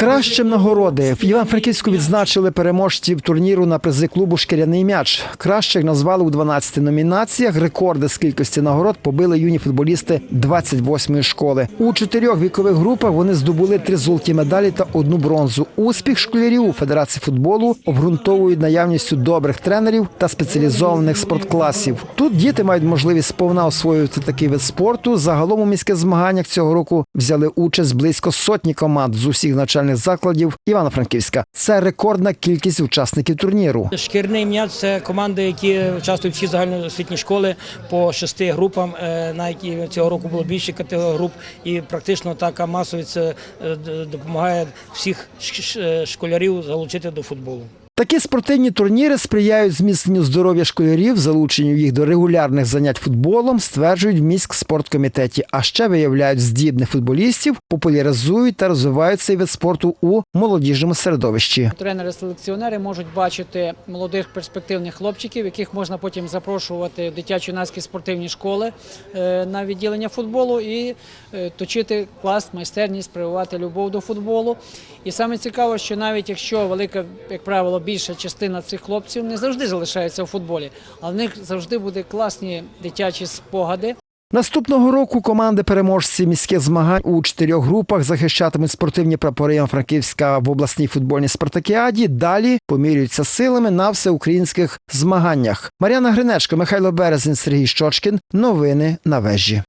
Кращим нагороди в Іван-Франківську відзначили переможців турніру на призи клубу Шкіряний м'яч. Кращих назвали у 12 номінаціях. Рекорди з кількості нагород побили юні футболісти 28-ї школи. У чотирьох вікових групах вони здобули три золоті медалі та одну бронзу. Успіх школярів у Федерації футболу обґрунтовують наявністю добрих тренерів та спеціалізованих спорткласів. Тут діти мають можливість сповна освоювати такий вид спорту. Загалом у міських змаганнях цього року взяли участь близько сотні команд з усіх навчальних закладів Івано-Франківська. Це рекордна кількість учасників турніру. Шкірний м'яч це команди, які участвують всі загальноосвітні школи по шести групам. На Навіть цього року було більше категорій груп, і практично така масовість е, допомагає всіх ш- школярів залучити до футболу. Такі спортивні турніри сприяють зміцненню здоров'я школярів, залученню їх до регулярних занять футболом, стверджують в міськспорткомітеті. А ще виявляють здібних футболістів, популяризують та розвивають цей вид спорту у молодіжному середовищі. Тренери-селекціонери можуть бачити молодих перспективних хлопчиків, яких можна потім запрошувати в дитячо-юнацькі спортивні школи е, на відділення футболу і е, точити клас, майстерність, прививати любов до футболу. І саме цікаво, що навіть якщо велика, як правило, більша частина цих хлопців не завжди залишається у футболі, а в них завжди буде класні дитячі спогади. Наступного року команди переможці міських змагань у чотирьох групах захищатимуть спортивні прапори Івано-Франківська в обласній футбольній спартакіаді. Далі помірюються силами на всеукраїнських змаганнях. Мар'яна Гринечко, Михайло Березин, Сергій Щочкін. Новини на вежі.